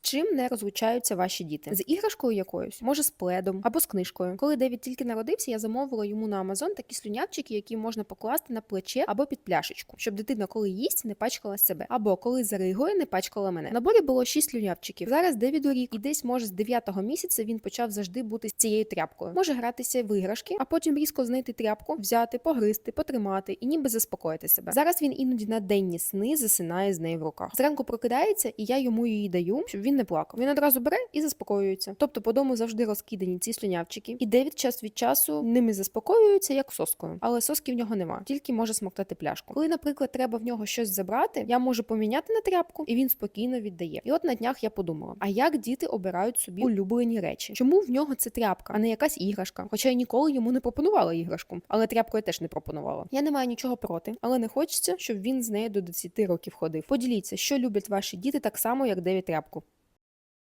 Чим не розлучаються ваші діти? З іграшкою якоюсь, може з пледом або з книжкою. Коли Девід тільки народився, я замовила йому на Амазон такі слюнявчики, які можна покласти на плече або під пляшечку, щоб дитина, коли їсть, не пачкала себе, або коли заригує, не пачкала мене. В наборі було шість слюнявчиків. Зараз Девіду рік, і десь може з 9-го місяця він почав завжди бути з цією тряпкою. Може гратися в іграшки, а потім різко знайти тряпку, взяти, погризти, потримати і ніби заспокоїти себе. Зараз він іноді на денні сни засинає з нею в руках. Зранку прокидається, і я йому її даю, щоб він не плакав. Він одразу бере і заспокоюється. Тобто по дому завжди розкидані ці слюнявчики, і Девід час від часу ними заспокоюється як соскою, але соски в нього нема, тільки може смоктати пляшку. Коли, наприклад, треба в нього щось забрати, я можу поміняти на тряпку, і він спокійно віддає. І от на днях я подумала: а як діти обирають собі улюблені речі? Чому в нього це тряпка, а не якась іграшка? Хоча я ніколи йому не пропонувала іграшку, але тряпку я теж не пропонувала. Я не маю нічого проти, але не хочеться, щоб він з нею до 10 років ходив. Поділіться, що люблять ваші діти так само, як Девід тряпку.